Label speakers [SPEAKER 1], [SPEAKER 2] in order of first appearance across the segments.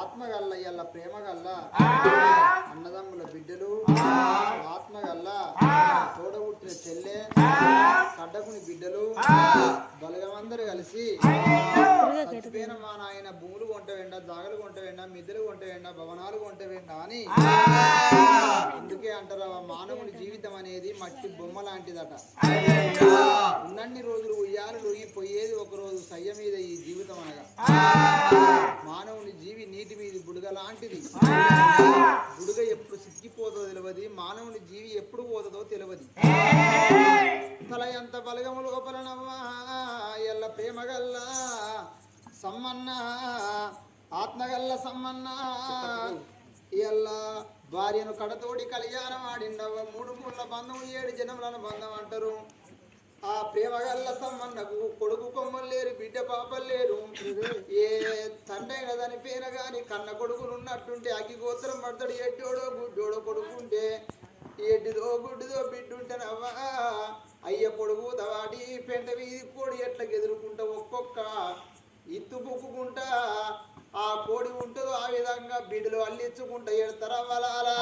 [SPEAKER 1] ఆత్మ గల్ల ఇయ్యాల ప్రేమ గల్ల అన్నదమ్ముల బిడ్డలు ఆత్మ గల్ల తోడబుట్టిన చెల్లె కడ్డకుని బిడ్డలు బలగమందరూ కలిసి మా నాయన భూములు కొంట వెండ జాగలు కొంట వెండ మిద్దెలు కొంట వెండ భవనాలు కొంట వెండ అని అందుకే అంటారు మానవుని జీవితం అనేది మట్టి బొమ్మ లాంటిదట. ఉన్నన్ని రోజులు ఉయ్యాలు పోయేది ఒక రోజు సయ్య మీద ఈ జీవితం అనగా. మానవుని జీవి నీటి మీద బుడగ లాంటిది. బుడగ ఎప్పుడు సిక్కిపోతుందో తెలియదు మానవుని జీవి ఎప్పుడు పోతుందో తెలియదు తల ఎంత బలగము లోపల నవ్వా ఎల్ల ప్రేమగల్ల సమ్మన్న ఆత్మగల్ల సమ్మన్న. ఎల్ల భార్యను కడతోడి కళ్యాణం ఆడిండవ మూడు ముళ్ళ బంధం ఏడు జనములను బంధం అంటారు. ఆ ప్రేమగల్ల సమ్మన్నకు కొడుకు కొమ్మలు లేరు బిడ్డ పాపలు లేరు. ఏ తండ్రి కదని పేర గాని కన్న కొడుకులు ఉన్నట్టుంటే అగ్గి గోత్రం పడతాడు ఎడ్డోడో గుడ్డోడో కొడుకుంటే ఎడ్డిదో గుడ్డిదో బిడ్డుంటే అయ్య పొడుగు తవాడి పెంట వీధి కోడి ఎట్లా ఎదురుకుంటా ఒక్కొక్క ఇత్తు బుక్కుకుంటా ఆ కోడి ఉంటుందో ఆ విధంగా బిడ్డలు అల్లించుకుంటా ఎడతారా వలాలా.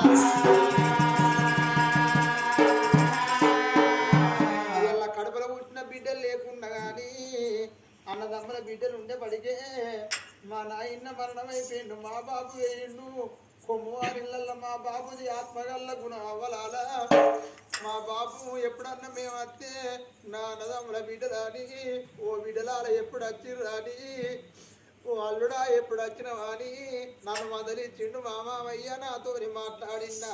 [SPEAKER 1] ఇలా కడపలో పుట్టిన బిడ్డలు లేకుండా కానీ అన్నదమ్ముల బిడ్డలు ఉండే పడికే మా నాయన్న మరణమైపోయిండు మా బాబు వేయిండు. కొమ్మువారిళ్ళల్లో మా బాబుది ఆత్మగల్ల గుణం అవ్వలాలా మా బాబు ఎప్పుడన్నా మేము వస్తే నా అన్నదమ్ముల బిడ్డలాని ఓ బిడ్డలాల ఎప్పుడు వచ్చిర్రు రాని ఓ అల్లుడా ఎప్పుడు వచ్చినావా అని నన్ను మొదలిచ్చిండు మామయ్య నాతోని మాట్లాడిండా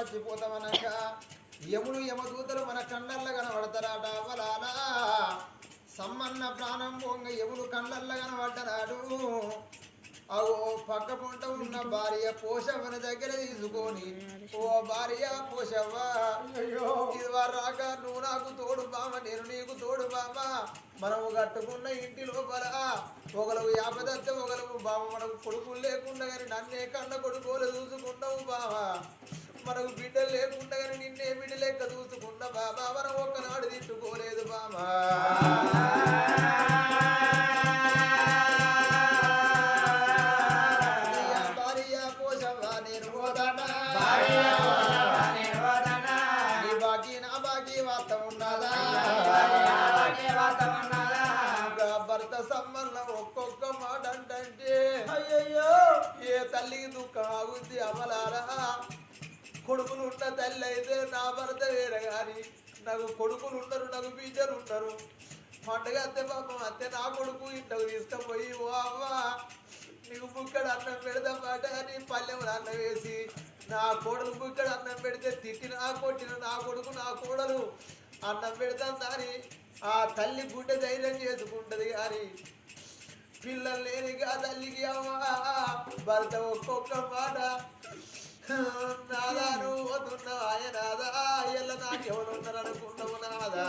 [SPEAKER 1] చచ్చిపోతామనక యముడు యమదూతలు మన కళ్ళల్ల కనబడతారట అవలాలా సమ్మన్న ప్రాణం పోంగ యముడు కళ్ళల్ల కనబడ్డనాడు. అవో పక్క పొంట ఉన్న భార్య పోషవ్వని దగ్గర తీసుకొని ఓ భార్య పోషవ్వ రాక నువ్వు నాకు తోడు బామ నేను నీకు తోడు బామ మనము కట్టుకున్న ఇంటి లోపల ఒకలకు యాపదత్తే ఒకలకు బామ మనకు కొడుకులు లేకుండా కానీ నన్నే కన్న కొడుకోలు చూసుకున్నావు బావ. మనకు బిడ్డలు లేకుండా నిన్నే బిడ్డ లెక్క చూసుకున్న బాబా మనం ఒక్కనాడు తిట్టుకోలేదు బామా భర్త వేరే కానీ నాకు కొడుకులు ఉండరు నాకు బీజలు ఉంటారు పండగ అత్తే పాపం అత్తే నా కొడుకు ఇంట్లోకి తీసుకుపోయి ఓ అవ్వ నీకు బుక్కడ అన్నం పెడతా మాట అని పల్లెములు అన్నం వేసి నా కోడలు బుక్కడ అన్నం పెడితే తిట్టిన కొట్టిన నా కొడుకు నా కోడలు అన్నం పెడతాం దాని ఆ తల్లి గుడ్డ ధైర్యం చేసుకుంటది కానీ పిల్లలు లేనిగా తల్లికి అమ్మ భర్త ఒక్కొక్క మాట నాదా నువ్వు పోతున్నావు నాదా ఎల్ల నాకెవరు ఉన్నారు నాదా?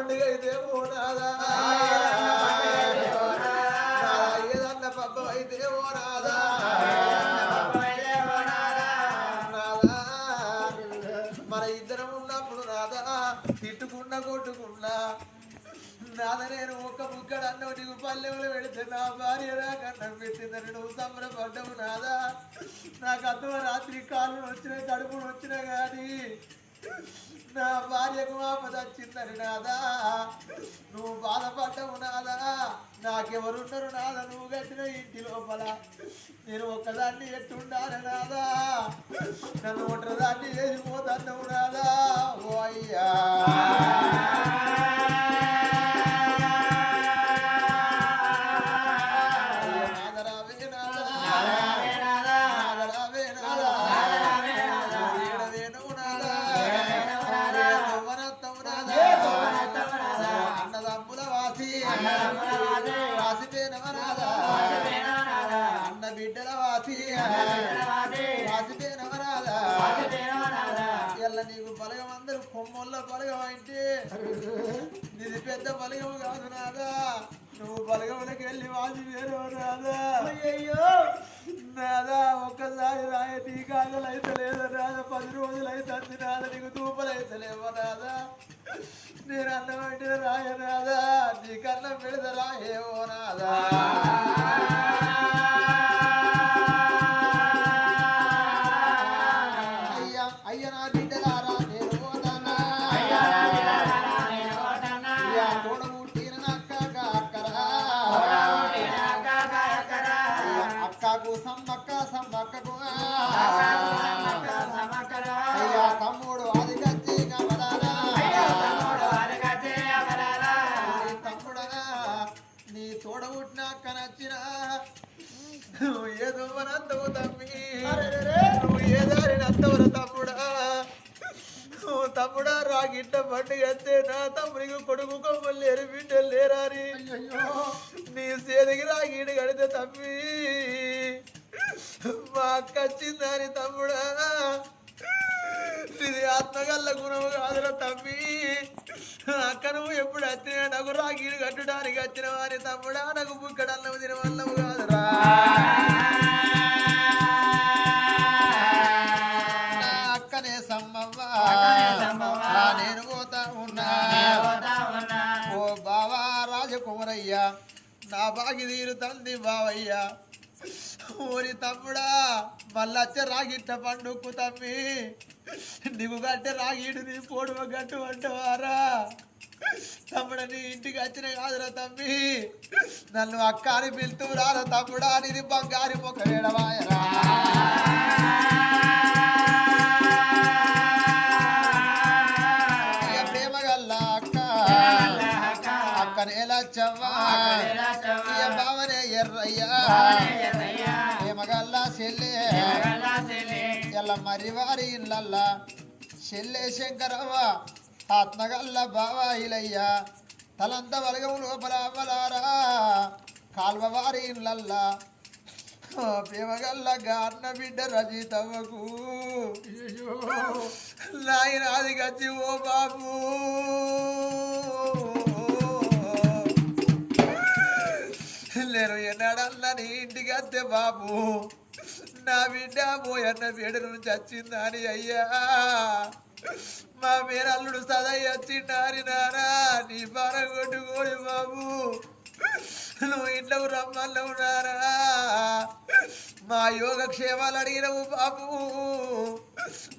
[SPEAKER 1] పండుగ అయితే ఓ నాదా నాదా ఏదన్న పబ్బం అయితే ఓ నాదా మన ఇద్దరం ఉన్నప్పుడు రాదా తిట్టుకున్నా కొట్టుకున్నా. నాద నేను ఒక్క ముక్కడు నీకు పల్లెములు పెడితే నా భార్య నాకన్నం పెట్టిందని నువ్వు సంబరపడ్డవు నాదా? నాకు అర్థం రాత్రి కాళ్ళు వచ్చినాయి కడుపులు వచ్చినా కానీ నా భార్యకు ఆపద వచ్చిందని నాదా? నువ్వు బాధపడ్డవు నాదా? నాకెవరున్నారు నాదా? నువ్వు కట్టిన ఇంటి లోపల. నేను ఒక్కదాన్ని ఎట్టుండాలి నాదా? నన్ను ఒంటరిదాన్ని వేసిపోతావు నాదా? ఓ అయ్యా. ఎల్ల నీకు బలగం అందరూ కొమ్మల్ల బలగం అంటే. నీది పెద్ద బలగం కాదు నాదా నువ్వు బలగంలోకి వెళ్ళి వాసి వేరు నాదా అయ్యో నాదా ఒక్కసారి రాయ నీ కాగలు అయితే లేదు నాదా పది రోజులు అయితే అంది నాదా నీకు తూపలు అయితే లేవో నాదా నేను అన్నం అంటే రాయ నాదా నీ కన్నం పెడద రాయేవో నాదా మా అక్క వచ్చిందని తమ్ముడా. ఇది ఆత్మగల్ల గుణము కాదురా తమ్మి. అక్క నువ్వు ఎప్పుడు వచ్చినా నాకు రాగిడు కట్టడానికి వచ్చిన వారి తమ్ముడా. నాకు బుక్కడన్నము తినవల్లము కాదురా. నా అక్కనే సమ్మవ్వ. నేను పోతా ఉన్నా. ఓ బావా రాజకుమరయ్య. నా బాగి తీరుతంది బావయ్య. ఓరి తమ్ముడా మళ్ళొచ్చే రాగిట్ట పండుక్కు తమ్మి. నీకు గట్టె రాగిడు నీ పోడువ గట్టు అంటవారా. తమ్ముడు నీ ఇంటికి వచ్చిన కాదురా తమ్మి. నన్ను అక్క అని పిలుతూ రారా తమ్ముడా నీది బంగారి పొక్క వేడవాయరా ఇక ప్రేమ గల్ల అక్క. అక్కనే లచ్చవ్వా. ఇక బావనే ఎర్రయ్యా. మరివారి ఇళ్ళల్లా చెల్లె శంకరవ్వ ఆత్మగల్ల బావ ఇలయ్యా తలంత వలగం లోపల అవ్వలారా. కాల్వవారి ఇళ్ళల్లా ప్రేమగల్ల గాన్న బిడ్డ రజితవ్వకు. నాయనాది గచ్చి ఓ బాబు. నేను ఎన్నడన్నా నీ ఇంటికి వస్తే బాబు. నా బిడ్డ పోయన్న బీడ నుంచి వచ్చిందని అయ్యా. మా మీరల్లుడు సదయ్య వచ్చిండారి నానా నీ బార కొట్టుకోడి బాబు. నువ్వు ఇంట్లో రమ్మల్లో ఉన్నారా మా యోగక్షేమాలు అడిగినవు బాబు.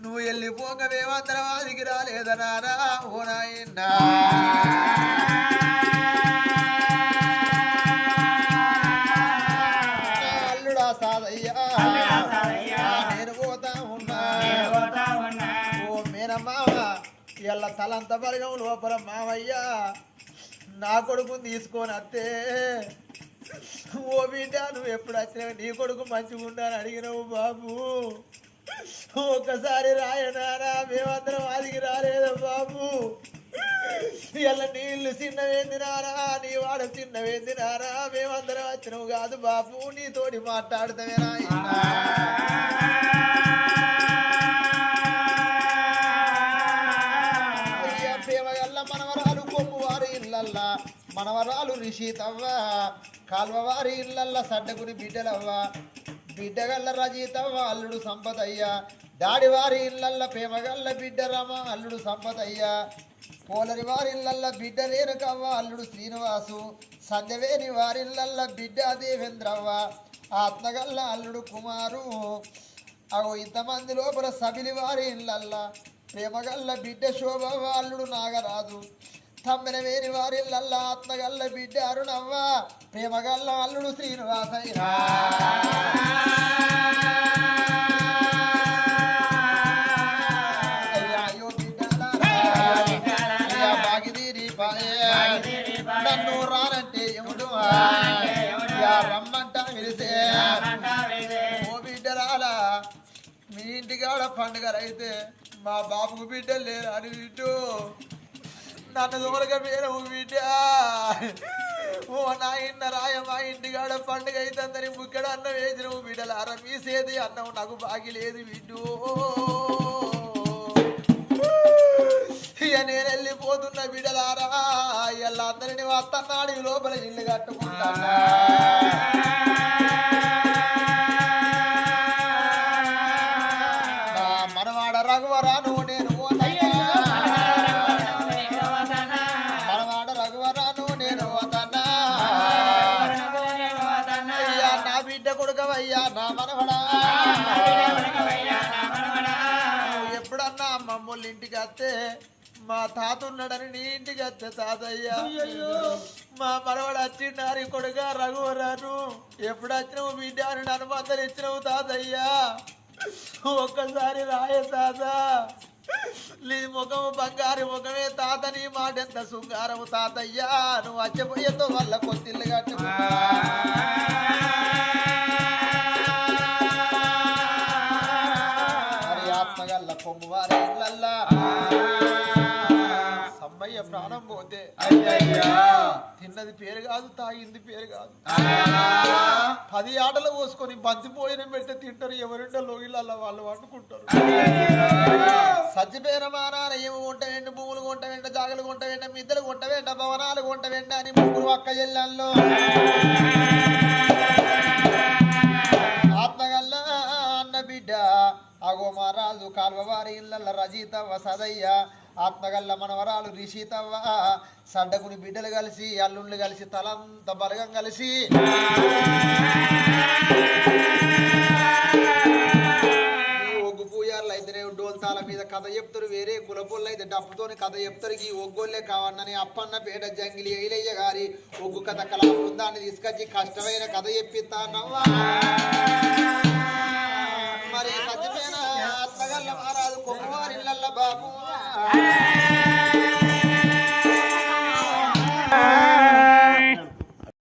[SPEAKER 1] నువ్వు వెళ్ళిపోక మేమంతరం ఆదికి రాలేదనారా ఓ నాయనా. సాదయ్యా నేను పోతా ఉన్నా ఓ తలంత బలగం లోపల మావయ్య నా కొడుకుని తీసుకొని అత్తే ఓ బిడ్డ నువ్వు ఎప్పుడు వచ్చినా నీ కొడుకు మంచిగా ఉండాలని అడిగినావు బాబు. ఒక్కసారి రాయనారా మేమందరం ఆదికి రాలేదా బాబు? ఇలా నీళ్ళు చిన్నవేందినారా నీ వాడ చిన్నవేందినారా మేమందరం వచ్చినావు కాదు బాపు నీతోటి మాట్లాడతామే మనవరాలు కొమ్ము వారి ఇళ్ళల్లా. మనవరాలు రిషితవ్వ కాల్వవారి ఇళ్ళల్లా సడ్డగుని బిడ్డలవ్వ. బిడ్డగల్ల రజితవ్వ అల్లుడు సంపదయ్య. దాడివారి ఇళ్ళల్ల ప్రేమగల్ల బిడ్డ రమ అల్లుడు సంపదయ్య. పోలరి వారిళ్ళల్ల బిడ్డ రేణుకవ్వ అల్లుడు శ్రీనివాసు. సంధ్యవేని వారిళ్ళల్ల బిడ్డ దేవేంద్రవ్వ. ఆత్మగల్ల అల్లుడు కుమారు. అగో ఇంతమంది లోపల సబిలి వారి ఇళ్ళల్లా ప్రేమగల్ల బిడ్డ శోభ అల్లుడు నాగరాజు. తమ్మిన వేరి వారిల్లల్లా ఆత్మగల్ల బిడ్డ అరుణవ్వ ప్రేమగల్ల అల్లుడు శ్రీనివాసయ్య. అయ్యా అయ్యో బిడ్డలారా, అయ్యా బాగిదీరి నన్ను రానంటే ఎముడు అయ్యా రమ్మంట విరిసే. ఓ బిడ్డరాలా మీ ఇంటికాడ పండుగ పండుగలైతే మా బాబుకు బిడ్డలు లేరు అని నన్ను దూరగా పేరు బిడ్డ ఓ నా ఇన్న రాయ మా ఇంటికాడ పండుగ అవుతుందని ముక్కడ అన్నం వేసినవు బిడ్డలారా. మీసేది అన్నం నాకు బాగి లేదు బిడ్డు. ఇక నేను వెళ్ళిపోతున్న బిడ్డలారా. ఇలా అందరిని వస్తున్నాడు ఈ లోపల ఇల్లు కట్టుకుంటాను? మా తాత ఉన్నాడని నీ ఇంటికి వస్తే తాతయ్య మా మనవడు వచ్చిండారి కొడుక రఘువరాను. ఎప్పుడు వచ్చినావు బిడ్డ అని నన్ను మందరు ఇచ్చినావు తాతయ్యా? ఒక్కసారి రాయ తాత. నీ ముఖము బంగారు ముఖమే తాత నీ మాట ఎంత శృంగారము తాతయ్యా? నువ్వు వచ్చపోయేతో వల్ల కొత్తిల్లు కట్టుకుంటా మరి ఆత్మగల్ల సమ్మయ్య ప్రాణం పోతే తిన్నది పేరు కాదు తాగింది పేరు కాదు. పది ఆటలు పోసుకొని బంతి భోజనం పెడితే తింటారు ఎవరింటో లోగిళ్ళ వాళ్ళు వండుకుంటారు. సజ్జిపోయిన మానాన ఏమి కొంట వెంట భూములు కొంట వెంట జాగలు కొంట వెంట మిద్దలు కొంట వెంట భవనాలు కొంట వెంట అని ముగ్గురు అక్క చెల్లెల్లో. కాదు కాల్వవారి ఇళ్ళ రజితవ్వ సదయ్య ఆత్మగల్ల మనవరాలు రిషితవ్వ సడ్డకుని బిడ్డలు కలిసి అల్లుళ్ళు కలిసి తలంత బలగం కలిసి. ఒగ్గు పూజారులు అయితేనే డోల్తాల మీద కథ చెప్తారు వేరే కులపోళ్ళు అయితే డబ్బుతోని కథ చెప్తారు ఈ ఒగ్గోళ్ళే కావన్నని అప్పన్న పేట జంగిలి ఎయిలయ్య గారి ఒగ్గు కథ కళా బృందాన్ని తీసుకొచ్చి కష్టమైన కథ చెప్పిస్తానవ్వా. మరి సత్యమైన? ఆత్మగల్ల మహారాజు ఇళ్ళల్లో బాబు.